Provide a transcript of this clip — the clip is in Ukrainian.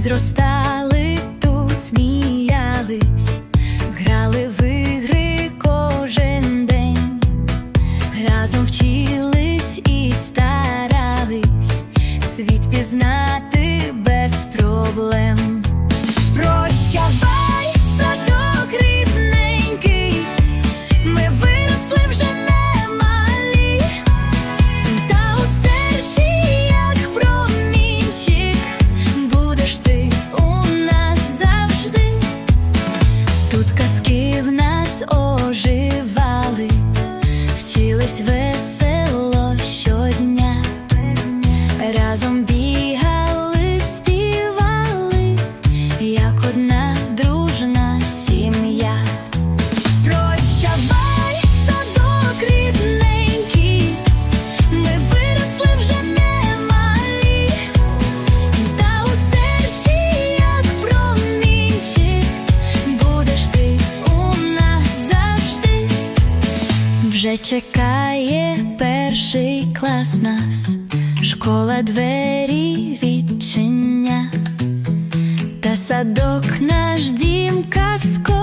зростали тут, сміялись, грали в ігри кожен день, разом вчились і старались. Світ пізнати без проблем. Оживали, вчились весело щодня, разом бігали, Вже чекає перший клас нас, школа двері відчиня, та садок наш дім казко